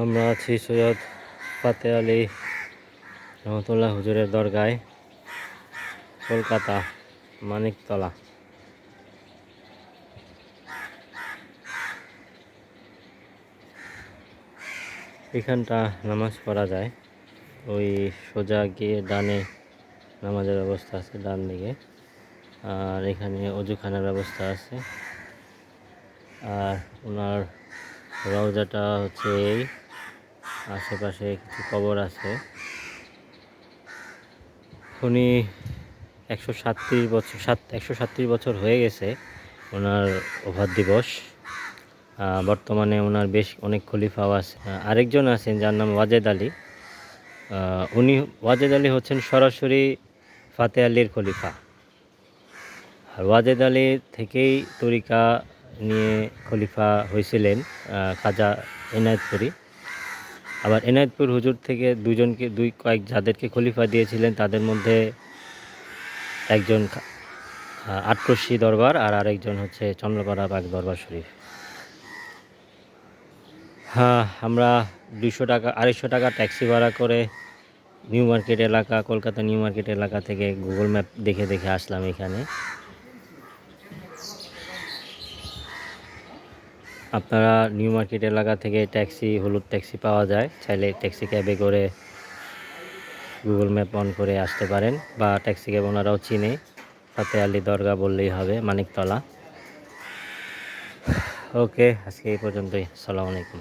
আমরা আছি সৈয়দ ফাতে আলী রহমতুল্লাহ হুজুরের দরগায়, কলকাতা, মানিকতলা। এখানটা নামাজ পড়া যায়। ওই সোজা গিয়ে ডানে নামাজের ব্যবস্থা আছে, ডান দিকে। আর এখানে অজুখানার ব্যবস্থা আছে। আর ওনার রওজাটা হচ্ছে এই আশেপাশে কিছু কবর আছে। উনি একশো সাতত্রিশ বছর, সাত, একশো সাতত্রিশ বছর হয়ে গেছে ওনার ওভার দিবস। বর্তমানে ওনার বেশ অনেক খলিফাও আছে। আরেকজন আছেন যার নাম ওয়াজেদ আলী। উনি, ওয়াজেদ আলী হচ্ছেন সরাসরি ফাতে আলীর খলিফা। আর ওয়াজেদ আলী থেকেই তরিকা নিয়ে খলিফা হয়েছিলেন খাজা এনায়েতপুরি। আবার এনায়েতপুর হুজুর থেকে দুজনকে, দুই কয়েক যাদেরকে খলিফা দিয়েছিলেন, তাদের মধ্যে একজন আটরশি দরবার আর আরেকজন হচ্ছে চন্দ্রপাড়া বাগ দরবার শরীফ। হ্যাঁ আমরা দুশো টাকা, আড়াইশো টাকা ট্যাক্সি ভাড়া করে নিউ মার্কেট এলাকা, কলকাতা নিউ মার্কেট এলাকা থেকে গুগল ম্যাপ দেখে দেখে আসলাম এখানে। আপনারা নিউ মার্কেট এলাকা থেকে ট্যাক্সি, হলুদ ট্যাক্সি পাওয়া যায়। চাইলে ট্যাক্সি ক্যাবে করে গুগল ম্যাপ অন করে আসতে পারেন বা ট্যাক্সি ক্যাব ওনারাও চিনে। ফাতে আলি দরগা বললেই হবে, মানিকতলা। ওকে, আজকে এই পর্যন্তই। আসসালামু আলাইকুম।